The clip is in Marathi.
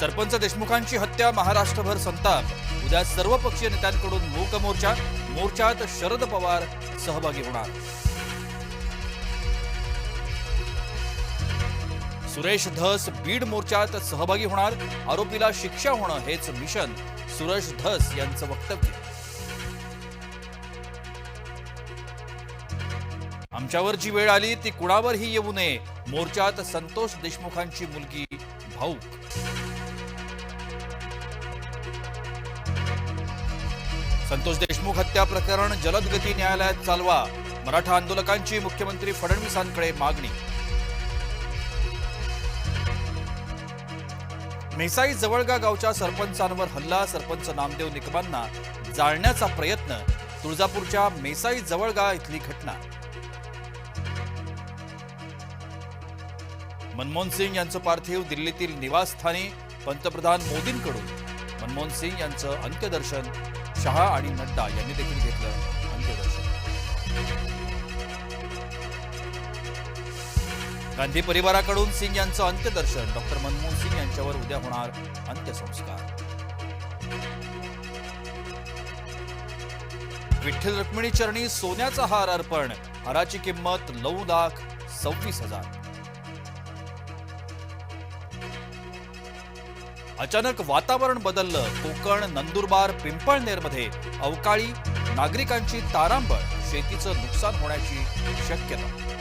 सरपंच देशमुखांची हत्या महाराष्ट्रभर संताप. उद्या सर्व पक्षीय नेत्यांकडून मूक मोर्चा मोर्चात शरद पवार सहभागी होणार. सुरेश धस बीड मोर्चात सहभागी होणार आरोपीला शिक्षा होणं हेच मिशन सुरेश धस यांचं वक्तव्य. आमच्यावर जी वेळ आली ती कुणावरही येऊ नये मोर्चात संतोष देशमुखांची मुलगी भाऊक. संतोष देशमुख हत्या प्रकरण जलदगती न्यायालयात चालवा. मराठा आंदोलकांची मुख्यमंत्री फडणवीसांकडे मागणी. मेसाई जवळगा गावच्या सरपंचांवर हल्ला सरपंच नामदेव निकमांना जाळण्याचा प्रयत्न तुळजापूरच्या मेसाई जवळगा इथली घटना. मनमोहन सिंग यांचं पार्थिव दिल्लीतील निवासस्थानी पंतप्रधान मोदींकडून. मनमोहन सिंग यांचं अंत्यदर्शन शहा आणि नड्डा यांनी देखील घेतलं अंत्यदर्शन. गांधी परिवाराकडून सिंग यांचं अंत्यदर्शन. डॉक्टर मनमोहन सिंग यांच्यावर उद्या होणार अंत्यसंस्कार. विठ्ठल रुक्मिणी चरणी सोन्याचा हार अर्पण. हाराची किंमत नऊ लाख सव्वीस हजार. अचानक वातावरण बदललं. कोकण नंदुरबार पिंपळनेरमध्ये अवकाळी नागरिकांची तारांबळ. शेतीचं नुकसान होण्याची शक्यता.